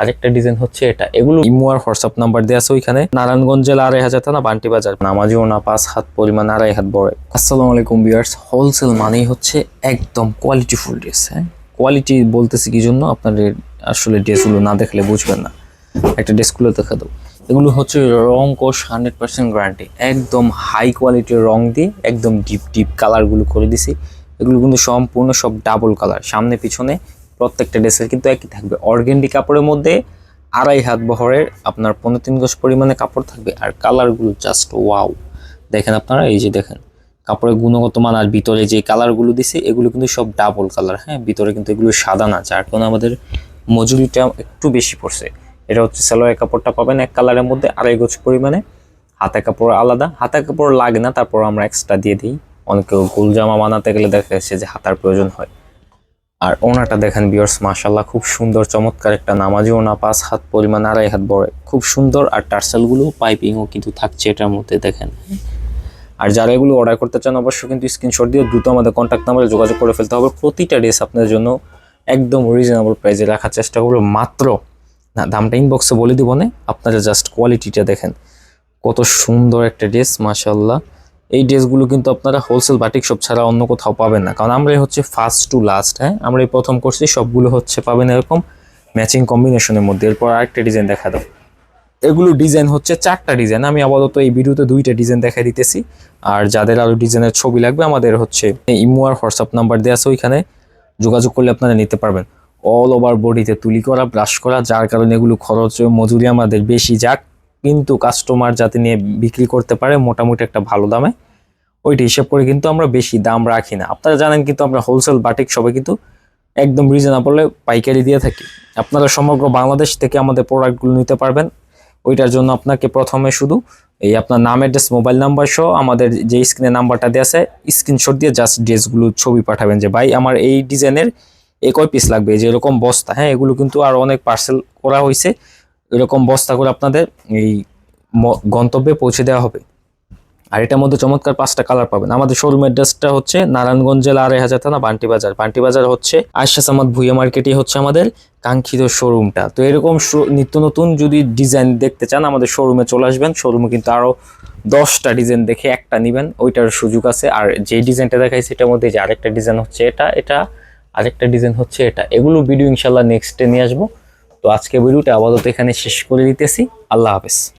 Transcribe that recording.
আরেকটা ডিজাইন হচ্ছে এটা। এগুলো ইমো আর হোয়াটসঅ্যাপ নাম্বার দেওয়া আছে ওইখানে। নারায়ণগঞ্জ জেলা আড়াই হাজার থানা, বান্টি বাজার। নামাজিও না, পাঁচ হাত পরিমাণ আড়াই হাত বড়। আসসালামু আলাইকুম বিয়ার্স হোলসেল মানেই হচ্ছে একদম কোয়ালিটি ফুল ড্রেস হ্যাঁ? কোয়ালিটি বলতেছি কি জন্য? আপনাদের আসলে ড্রেসগুলো না দেখলে বুঝবেন না। একটা ড্রেসগুলো দেখা দেবো এগুলো হচ্ছে রং কোষ হান্ড্রেড পার্সেন্ট গ্যারান্টি একদম হাই কোয়ালিটির রং দিয়ে একদম ডিপ ডিপ কালারগুলো করে দিছি। এগুলো কিন্তু সম্পূর্ণ সব ডাবল কালার সামনে, পিছনে। প্রত্যেকটা ড্রেসের কিন্তু একই থাকবে। অর্গেন্ডি কাপড়ের মধ্যে আড়াই হাত বহরের আপনার পনেরো তিন গজ পরিমাণে কাপড় থাকবে আর কালারগুলো জাস্ট ওয়াও দেখেন আপনারা, এই যে দেখেন, কাপড়ের গুণগত মান আর ভিতরে যে কালারগুলো দিছে, এগুলো কিন্তু সব ডাবল কালার হ্যাঁ? ভিতরে কিন্তু এগুলো সাদা না, যার কারণে আমাদের মজুরিটা একটু বেশি পড়ছে। এটা হচ্ছে সালোয়ার কাপড়টা পাবেন এক কালারের মধ্যে আড়াই গোছ পরিমাণে। হাতে কাপড় আলাদা, হাতে কাপড় লাগে না, তারপর আমরা এক্সট্রা দিয়ে দিই। অনেকে গোল জামা বানাতে গেলে দেখা যাচ্ছে যে হাতার প্রয়োজন হয়। আর ওনাটা দেখেন বিয়ার্স মাশাল্লাহ খুব সুন্দর, চমৎকার একটা নামাজি ওনা পাঁচ হাত পরিমাণ আড়াই হাত বড়। খুব সুন্দর আর টার্সেলগুলো, পাইপিংও কিন্তু থাকছে এটার মধ্যে, দেখেন। আর যারা এগুলো অর্ডার করতে চান অবশ্যই কিন্তু স্ক্রিনশট দিয়ে দ্রুত আমাদের কন্ট্যাক্ট নাম্বারে যোগাযোগ করে ফেলতে হবে। প্রতিটা ড্রেস আপনাদের জন্য একদম রিজনেবল প্রাইসে রাখার চেষ্টা করব। মাত্র, না, দামটা ইনবক্সে বলে দিব না, আপনারা জাস্ট কোয়ালিটিটা দেখেন। কত সুন্দর একটা ড্রেস মাশাল্লাহ এই ড্রেসগুলো কিন্তু আপনারা হোলসেল বাটিক শপ ছাড়া অন্য কোথাও পাবেন না। কারণ আমরা হচ্ছে ফার্স্ট টু লাস্ট হ্যাঁ? আমরা এই প্রথম করছি, সবগুলো হচ্ছে পাবেন এরকম ম্যাচিং কম্বিনেশনের মধ্যে। এরপর আরেকটা ডিজাইন দেখা দাও। এগুলো ডিজাইন হচ্ছে চারটা ডিজাইন আমি আপাতত এই ভিডিওতে দুইটা ডিজাইন দেখা দিতেছি। আর যাদের আরও ডিজাইনের ছবি লাগবে, আমাদের হচ্ছে ইমো আর হোয়াটসঅ্যাপ নাম্বার দেওয়া আছে ওইখানে। যোগাযোগ করলে আপনারা নিতে পারবেন। অল ওভার বডিতে তুলি করা ব্রাশ করা, যার কারণে এগুলো খরচ মজুরি আমাদের বেশি যাক। কিন্তু কাস্টমার যাতে নিয়ে বিক্রি করতে পারে মোটামুটি একটা ভালো দামে, ওইটা হিসাব করে কিন্তু আমরা বেশি দাম রাখি না। আপনারা জানেন কিন্তু আমরা হোলসেল বাটিক সবাই কিন্তু একদম রিজনেবলে পাইকারি দিয়ে থাকি। আপনারা সমগ্র বাংলাদেশ থেকে আমাদের প্রোডাক্টগুলো নিতে পারবেন। ওইটার জন্য আপনাকে প্রথমে শুধু এই আপনার নাম অ্যাড্রেস মোবাইল নাম্বার সহ আমাদের যে স্ক্রিনে নাম্বারটা দেওয়া আছে স্ক্রিনশট দিয়ে জাস্ট ড্রেসগুলো ছবি পাঠাবেন যে, ভাই, আমার এই ডিজাইনের এ কয় পিস লাগবে। যেরকম বস্তা হ্যাঁ এগুলো কিন্তু আর অনেক পার্সেল করা হয়েছে এরকম বস্তা করে আপনাদের এই গন্তব্যে পৌঁছে দেওয়া হবে। আর এটার মধ্যে চমৎকার পাঁচটা কালার পাবেন। আমাদের শোরুম অ্যাড্রেসটা হচ্ছে নারায়ণগঞ্জ জেলা আড়াই হাজার থানা বান্টি বাজার। বান্টি বাজার হচ্ছে আয়সা সামাদ ভুইয়া মার্কেটই হচ্ছে আমাদের কাঙ্ক্ষিত শোরুমটা তো এরকম নিত্য নতুন যদি ডিজাইন দেখতে চান, আমাদের শোরুমে চলে আসবেন। শোরুমে কিন্তু আরও দশটা ডিজাইন দেখে একটা নিবেন। ওইটার সুযোগ আছে। আর যে ডিজাইনটা দেখাই সেটার মধ্যে যে আরেকটা ডিজাইন হচ্ছে এটা এটা, আরেকটা ডিজাইন হচ্ছে এটা। এগুলো ভিডিও ইনশাল্লাহ নেক্সটে নিয়ে আসব। তো আজকে ভিডিওটা আপাতত এখানে শেষ করে দিতেছি। আল্লাহ হাফেজ।